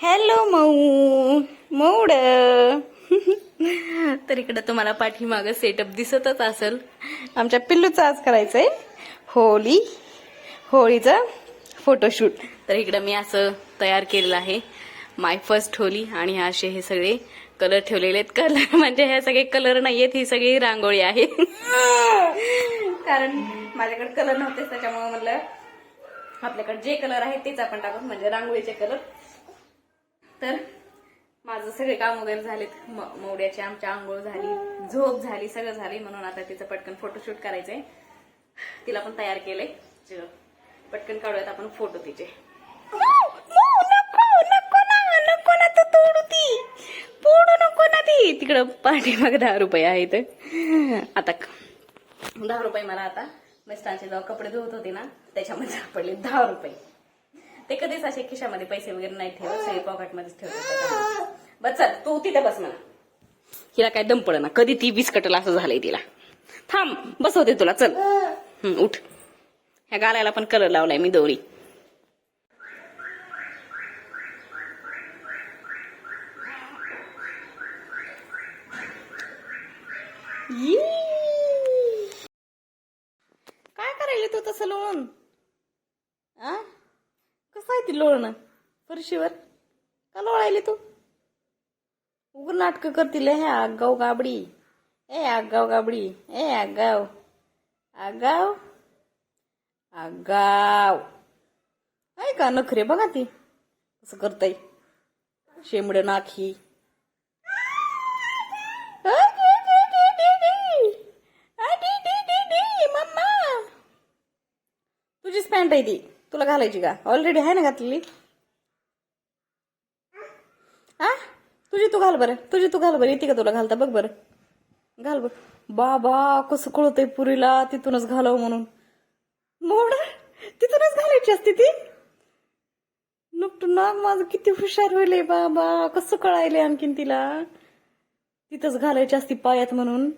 Hello मऊ मऊड तर इकडं तुम्हाला पाठीमागं सेटअप दिसतच असेल. आमच्या पिल्लूचं आज करायचंय होळी होळीचं फोटोशूट तर इकडं मी असं तयार केलेलं आहे. माय फर्स्ट होली आणि असे हे सगळे कलर ठेवलेले आहेत. कलर म्हणजे हे सगळे कलर नाही आहेत ही सगळी रांगोळी आहे. कारण माझ्याकडे कलर नव्हतेच त्याच्यामुळे म्हणलं आपल्याकडे जे कलर आहेत तेच आपण टाकू म्हणजे रांगोळीचे कलर तर माझं सगळे काम वगैरे झालेत. म- मवड्याची आमच्या आंघोळ झाली झोप झाली सगळं झाली म्हणून आता तिचं पटकन फोटोशूट करायचंय. तिला पण तयार केलंय. पटकन काढूयात आपण फोटो तिचे. नको ना तू तोडू ती नको ना ती तिकडं पाठीमाग दहा रुपये आहेत. आता दहा रुपये मला आता. मिस्टरांचे जेव्हा कपडे धुवत होते ना त्याच्यामध्ये सापडले दहा रुपये. ते कधीच असे खिशामध्ये पैसे वगैरे नाही ठेवत सगळे पॉकेटमध्येच ठेवतात बस चल तू तिथे बस म्हणा. हिला काय दम पड ना कधी ती बिस्कटल असं झालंय तिला. थांब बसवते तुला चल. उठ. ह्या गालाला पण कलर लावलाय मी दोरी. यी. काय करायला तू तसं लोळून? आ? कसं आहे ती लोळणं? फरशीवर? का लोळायली तू? उग नाटकं करतील हे आगाव गाबडी. ए आगाव गाबडी. ए आगाव. आगाव? आगाव. आहे का नखरे? बघा ती. कसं करताय. शेंबड नाखी. मम्मा. तुझीच पॅन्ट आहे ती. तुला घालायची का? ऑलरेडी आहे ना घातलेली? हा तुझी तू घाल बरं. तुझी तू घाल बरं. येते का तुला घालता? बघ बरं. घाल बघ बाबा कसं कळतंय पुरीला. तिथूनच घालावं म्हणून. मोड. तिथूनच घालायची असते ती? नुकटू नाग माझं किती हुशार होईल बाबा. कसं कळायले आणखीन तिला? तिथंच घालायची असती पायात म्हणून.